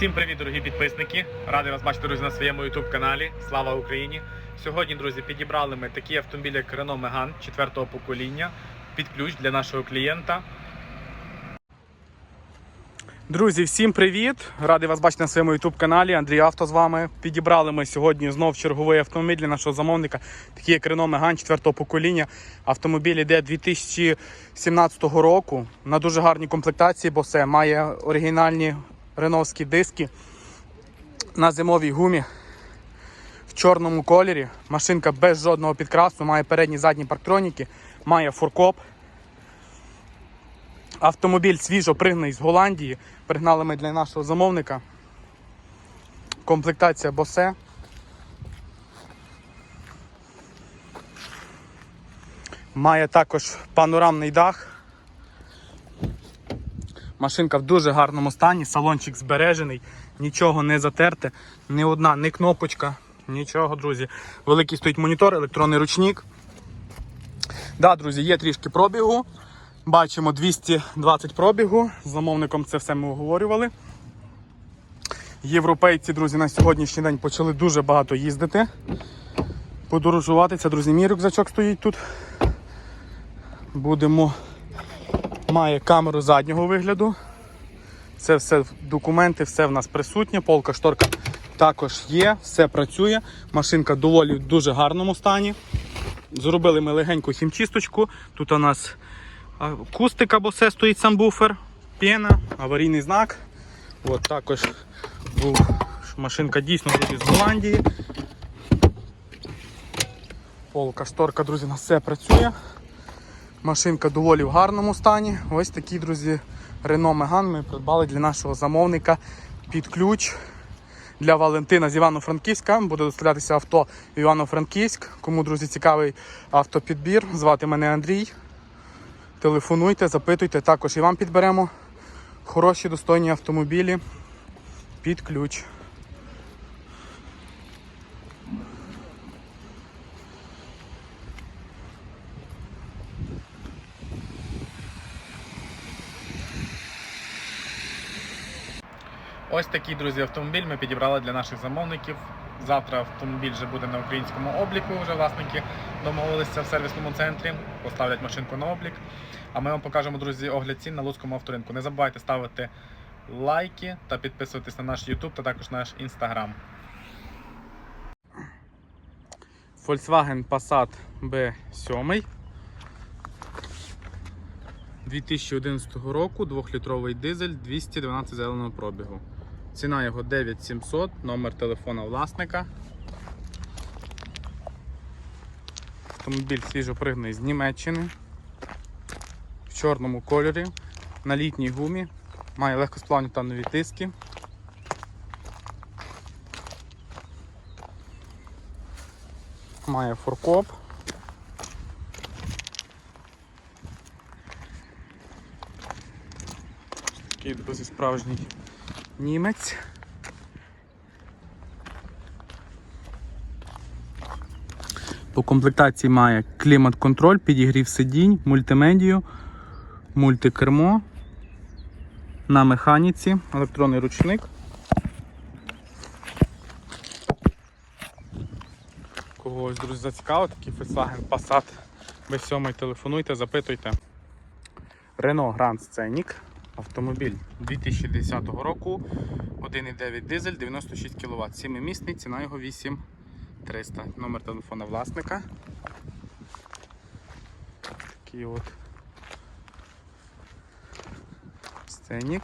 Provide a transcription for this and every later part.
Всім привіт, дорогі підписники! Радий вас бачити, друзі, на своєму YouTube каналі. Слава Україні! Сьогодні, друзі, підібрали ми такі автомобілі, як Renault Megane 4-го покоління під ключ для нашого клієнта. Друзі, всім привіт! Радий вас бачити на своєму YouTube каналі. Андрій Авто з вами. Підібрали ми сьогодні знов черговий автомобіль для нашого замовника, такий як Renault Megane 4-го покоління. Автомобіль іде 2017 року на дуже гарній комплектації, бо все має оригінальні реновські диски на зимовій гумі в чорному кольорі. Машинка без жодного підкрасу, має передні задні парктроніки, має фуркоп. Автомобіль свіжо пригнаний з Голландії. Пригнали ми для нашого замовника. Комплектація Bose. Має також панорамний дах. Машинка в дуже гарному стані, салончик збережений, нічого не затерте, ні одна, ні кнопочка, нічого, друзі. Великий стоїть монітор, електронний ручник. Да, друзі, є трішки пробігу. Бачимо 220 пробігу. З замовником це все ми оговорювали. Європейці, друзі, на сьогоднішній день почали дуже багато їздити. Подорожувати. Це, друзі, мій рюкзачок стоїть тут. Будемо має камеру заднього вигляду. Це все документи, все в нас присутнє. Полка шторка також є, все працює. Машинка доволі в дуже гарному стані. Зробили ми легеньку хімчисточку. Тут у нас акустика, бо все стоїть сам буфер, пена, аварійний знак. От також був машинка дійсно друзі, з Голландії. Полка шторка, друзі, на все працює. Машинка доволі в гарному стані. Ось такі, друзі, Renault Megane ми придбали для нашого замовника під ключ для Валентина з Івано-Франківська. Буде доставлятися авто Івано-Франківськ. Кому, друзі, цікавий автопідбір, звати мене Андрій. Телефонуйте, запитуйте, також і вам підберемо хороші достойні автомобілі під ключ. Ось такий, друзі, автомобіль ми підібрали для наших замовників. Завтра автомобіль вже буде на українському обліку. Вже власники домовилися в сервісному центрі, поставлять машинку на облік. А ми вам покажемо, друзі, огляд цін на Луцькому авторинку. Не забувайте ставити лайки та підписуватись на наш YouTube та також наш Instagram. Volkswagen Passat B7 2011 року, 2-літровий дизель, 212 зеленого пробігу. Ціна його 9700, номер телефона власника. Автомобіль свіжопригнаний з Німеччини. В чорному кольорі, на літній гумі, має легкосплавні та нові диски. Має форкоп. Такий, друзі, справжній німець. По комплектації має клімат-контроль, підігрів сидінь, мультимедію, мультикермо на механіці, електронний ручник. Когось, друзі, зацікавив, такий Volkswagen Passat B7 телефонуйте, запитуйте. Renault Grand Scenic. Автомобіль 2010 року, 1,9 дизель, 96 кВт, 7-місний, ціна його 8300. Номер телефона власника. Такий от сценік.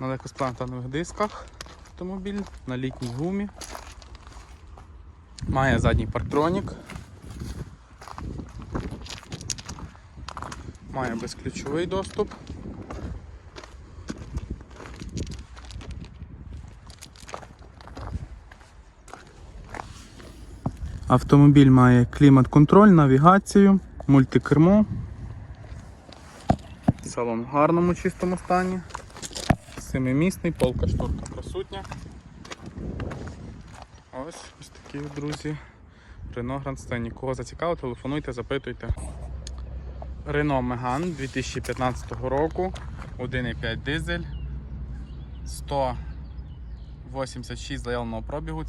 На легкосплантанових дисках автомобіль, на літній гумі. Має задній парктронік. Має безключовий доступ. Автомобіль має клімат-контроль, навігацію, мультикермо. Салон в гарному чистому стані. Семимісний, полка шторка присутня. Ось ось такі, друзі. Grand Scenic. Кого зацікавило, телефонуйте, запитуйте. Renault Megane 2015 року, 1,5 дизель, 186 заявленого пробігу.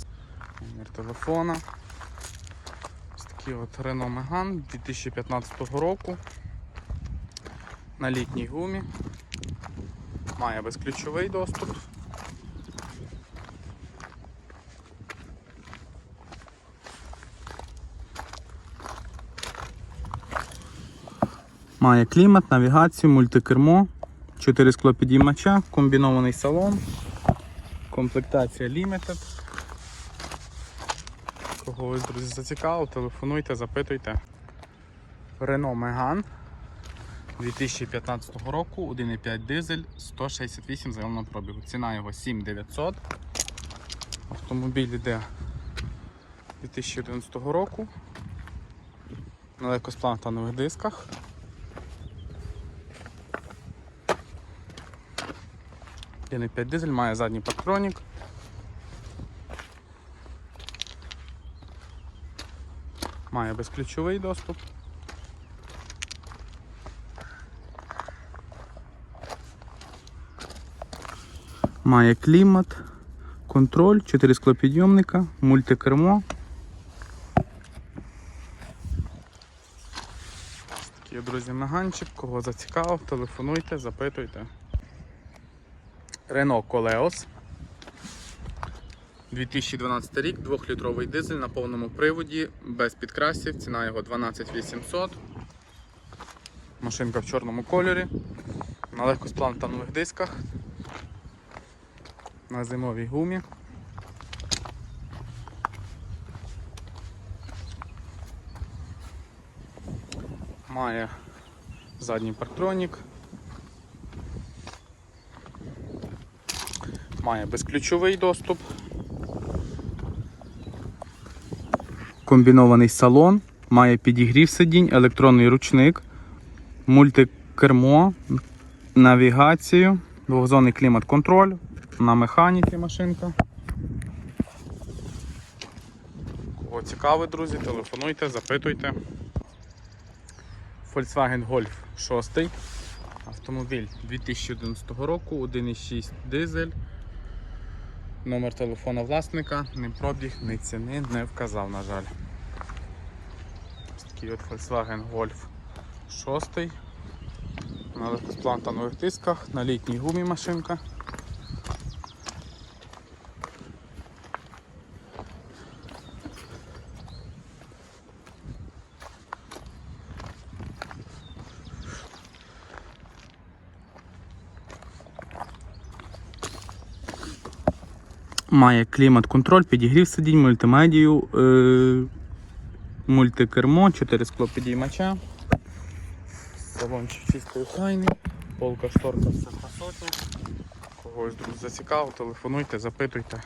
Номер телефона. Такий от Renault Megane 2015 року. На літній гумі. Має безключовий доступ. Має клімат, навігацію, мультикермо, 4 склопідіймача, комбінований салон, комплектація Limited. Кого ви, друзі, зацікавив, телефонуйте, запитуйте. Renault Megane 2015 року, 1,5 дизель, 168 заявленого пробігу. Ціна його 7900. Автомобіль йде 2011 року. На легкосплантанових дисках. Є 5 дизель, має задній патронік. Має безключовий доступ. Має клімат, контроль, 4 склопідйомника, мультикермо. Такий, друзі, меганчик, кого зацікавив, телефонуйте, запитуйте. Renault Coleos. 2012 рік, 2-літровий дизель на повному приводі, без підкрасів, ціна його 12800. Машинка в чорному кольорі, на легкосплантанових дисках, на зимовій гумі. Має задній парктронік. Має безключовий доступ. Комбінований салон, має підігрів сидінь, електронний ручник, мультикермо, навігацію, двохзонний клімат-контроль, на механіці машинка. Кого цікавить, друзі, телефонуйте, запитуйте. Volkswagen Golf 6. Автомобіль 2011 року, 1,6 дизель. Номер телефона власника, не пробіг, ні ціни не вказав, на жаль. Ось такий от Volkswagen Golf 6. На легкосплантанових тисках, на літній гумі машинка. Має клімат-контроль, підігрів сидінь, мультимедію, е- мультикермо, 4 склопідіймача. Салончик чистий охайний, полка шторка все красотня. Когось друг зацікавив, телефонуйте, запитуйте.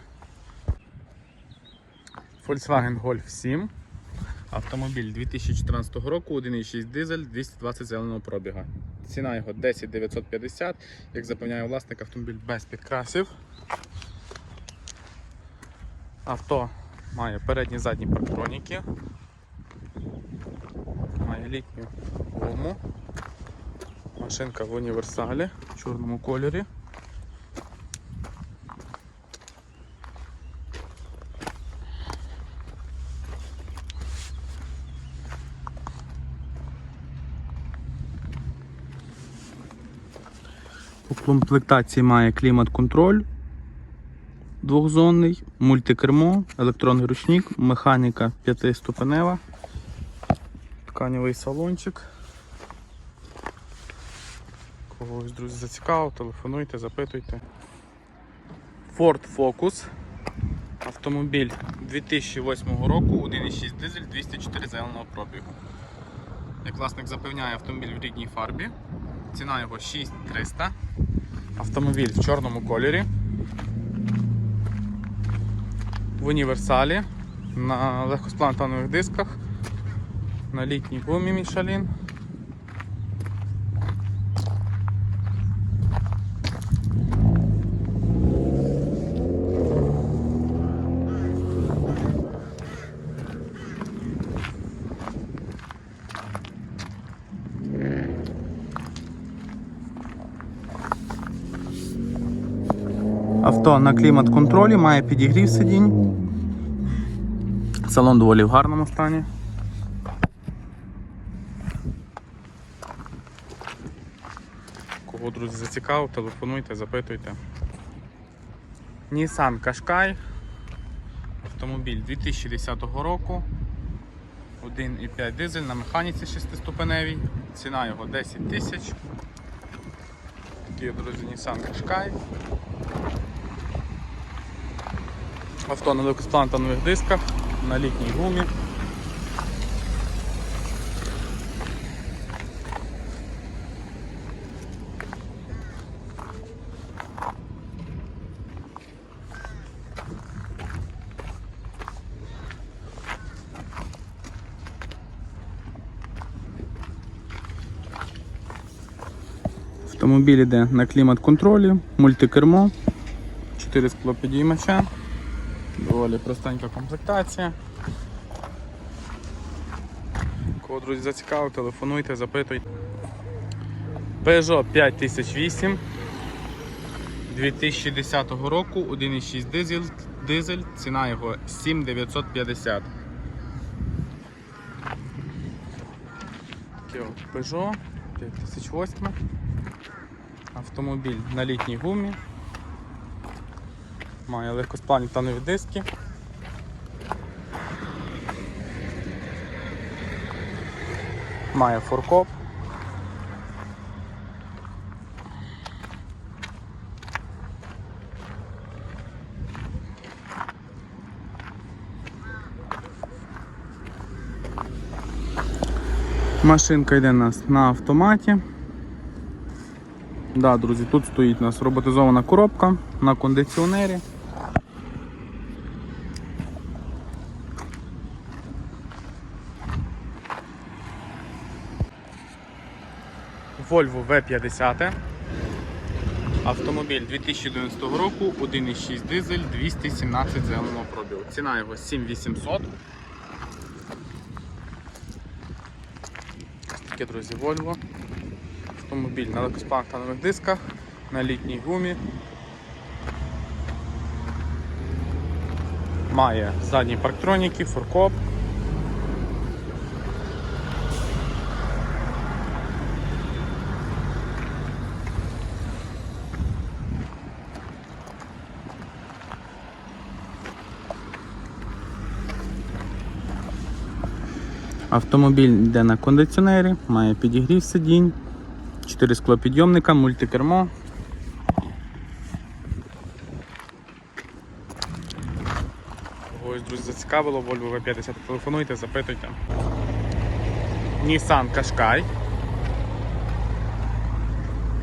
Volkswagen Golf 7. Автомобіль 2014 року, 1,6 дизель, 220 зеленого пробіга. Ціна його 10 950. Як запевняє власник, автомобіль без підкрасів. Авто має передні задні парктроніки, має літню гуму, машинка в універсалі в чорному кольорі. У комплектації має клімат-контроль, двохзонний, мультикермо, електронний ручник, механіка п'ятиступенева, тканевий салончик. Когось, друзі, зацікавив, телефонуйте, запитуйте. Ford Focus. Автомобіль 2008 року, 1,6 дизель, 204 зеленого пробігу. Як власник запевняє автомобіль в рідній фарбі. Ціна його 6300. Автомобіль в чорному кольорі в універсалі на легкосплантанових дисках, на літній гумі Мішалін. Авто на клімат-контролі, має підігрів сидінь. Салон доволі в гарному стані. Кого, друзі, зацікавив, телефонуйте, запитуйте. Nissan Qashqai. Автомобіль 2010 року. 1,5 дизель на механіці 6-ступеневій. Ціна його 10 тисяч. Такий, друзі, Nissan Qashqai. Авто на легкосплантанових дисках, на літній гумі. Автомобіль йде на клімат-контролі, мультикермо, 4 склопідіймача, доволі простенька комплектація. Кого, друзі, зацікавив, телефонуйте, запитуйте. Peugeot 5008 2010 року, 1,6 дизель, дизель, ціна його 7950. Такий от Peugeot 5008. Автомобіль на літній гумі. Має легкосплавні танові диски. Має форкоп. Машинка йде у нас на автоматі. Да, друзі, тут стоїть у нас роботизована коробка на кондиціонері. Volvo V50. Автомобіль 2011 року, 1,6 дизель, 217 зеленого пробігу. Ціна його 7800. Ось таке, друзі, Volvo. Автомобіль на легкосплантанових дисках, на літній гумі. Має задні парктроніки, форкоп. Автомобіль йде на кондиціонері, має підігрів сидінь, 4 склопідйомника, мультикермо. Ось, друзі, зацікавило, Volvo V50, телефонуйте, запитуйте. Nissan Qashqai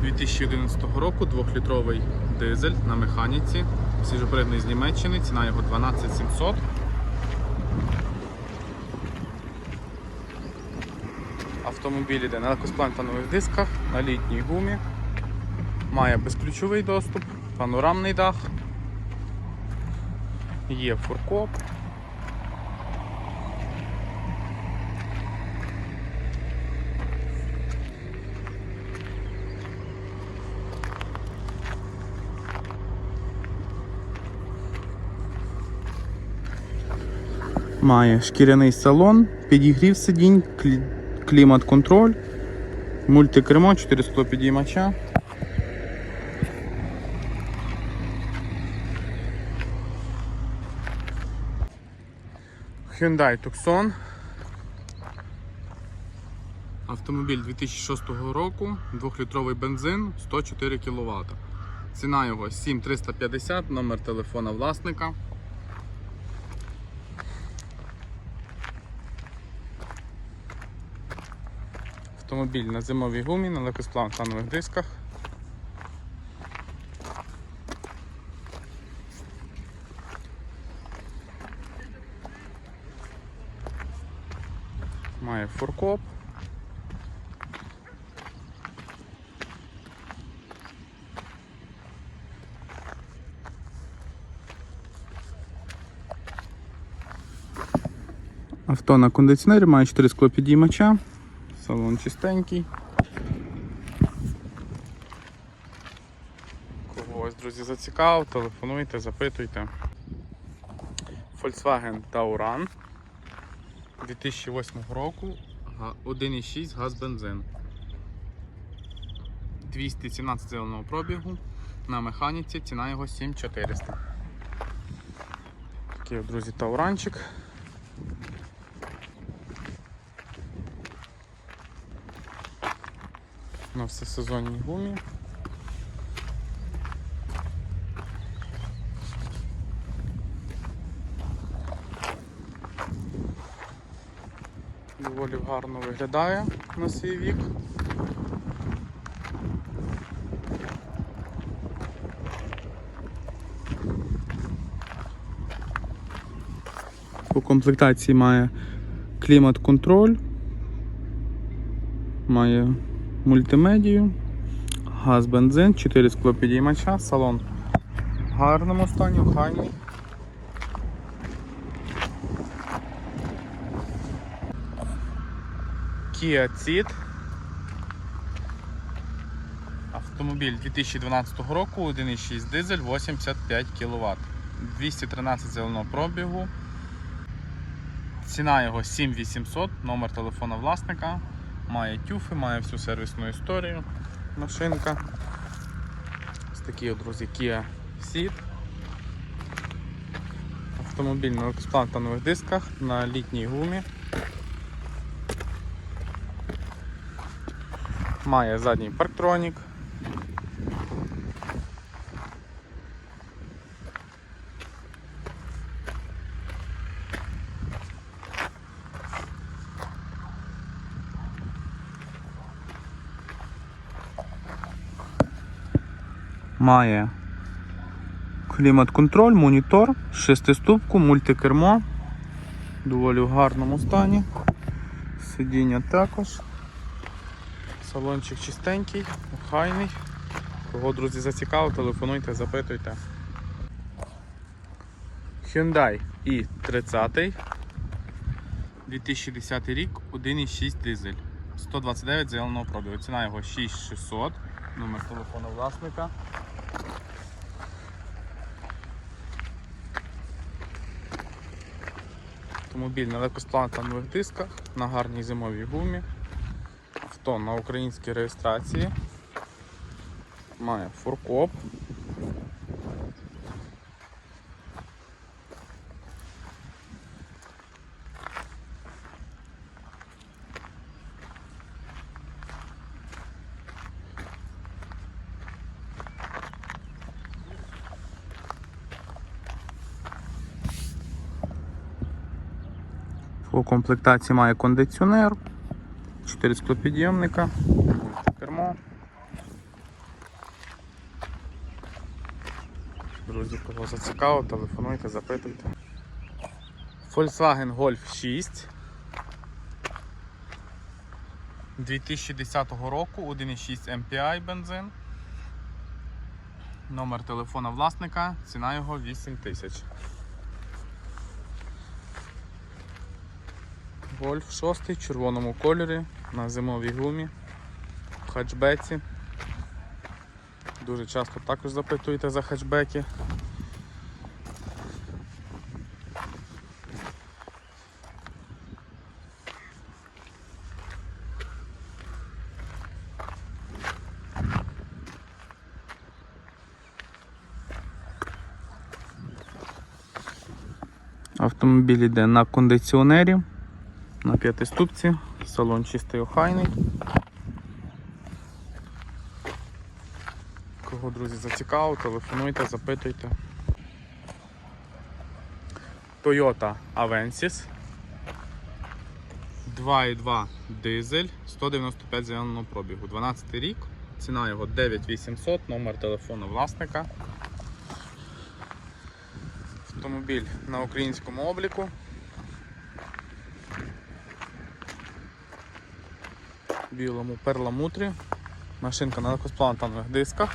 2011 року, 2-літровий дизель на механіці, свіжопридний з Німеччини, ціна його 12700. Автомобіль іде на легкосплантанових дисках, на літній гумі, має безключовий доступ, панорамний дах, є фуркоп. Має шкіряний салон, підігрів сидінь, клімат-контроль, мультикермо, 4 склопідіймача. Hyundai Tucson. Автомобіль 2006 року, 2-літровий бензин, 104 кВт. Ціна його 7350, номер телефона власника. Автомобіль на зимовій гумі, на легкосплавних дисках. Має фуркоп. Авто на кондиціонері має 4 склопідіймача. Салон чистенький. Когось, друзі, зацікавив, телефонуйте, запитуйте. Volkswagen Tauran 2008 року, 1,6 газ бензин. 217 зеленого пробігу. На механіці ціна його 7400. Такий, друзі, тауранчик. На всесезонній гумі. Доволі гарно виглядає на свій вік. По комплектації має клімат-контроль, має мультимедію, газ, бензин, 4 склопідіймача, салон в гарному стані, охайний. Kia Ceed. Автомобіль 2012 року, 1,6 дизель, 85 кВт. 213 зеленого пробігу. Ціна його 7800, номер телефона власника. Має тюфи, має всю сервісну історію. Машинка. Ось такі, друзі, Kia Ceed. Автомобіль на експлантанових дисках на літній гумі. Має задній парктронік. Має клімат-контроль, монітор, шестиступку, мультикермо. Доволі в гарному стані. Сидіння також. Салончик чистенький, охайний. Кого, друзі, зацікавив, телефонуйте, запитуйте. Hyundai i30 2010 рік, 1,6 дизель. 129 зеленого пробігу. Ціна його 6600, номер телефону власника. Автомобіль на легкосплантанових дисках, на гарній зимовій гумі. Авто на українській реєстрації. Має фуркоп. По комплектації має кондиціонер, 4 склопідйомника, кермо. Друзі, кого зацікавив, телефонуйте, запитуйте. Volkswagen Golf 6 2010 року, 1,6 MPI бензин. Номер телефона власника, ціна його 8 тисяч. Гольф 6 в червоному кольорі на зимовій гумі, в хатчбеці. Дуже часто також запитуєте за хатчбеки. Автомобіль йде на кондиціонері на п'ятиступці, салон чистий охайний. Кого, друзі, зацікавив, телефонуйте, запитуйте. Toyota Avensis 2.2 дизель, 195 зеленого пробігу, 12 рік, ціна його 9800, номер телефону власника. Автомобіль на українському обліку. білому перламутрі. Машинка на легкосплантанових дисках.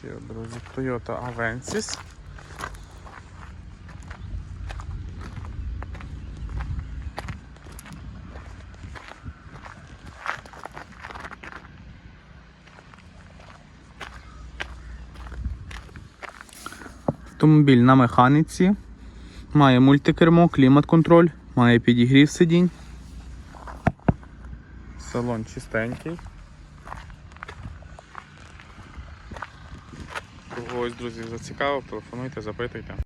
Такі, друзі, Toyota Avensis. Автомобіль на механіці. Має мультикермо, клімат-контроль, має підігрів сидінь. Салон чистенький. Когось, друзі, зацікавив, телефонуйте, запитуйте.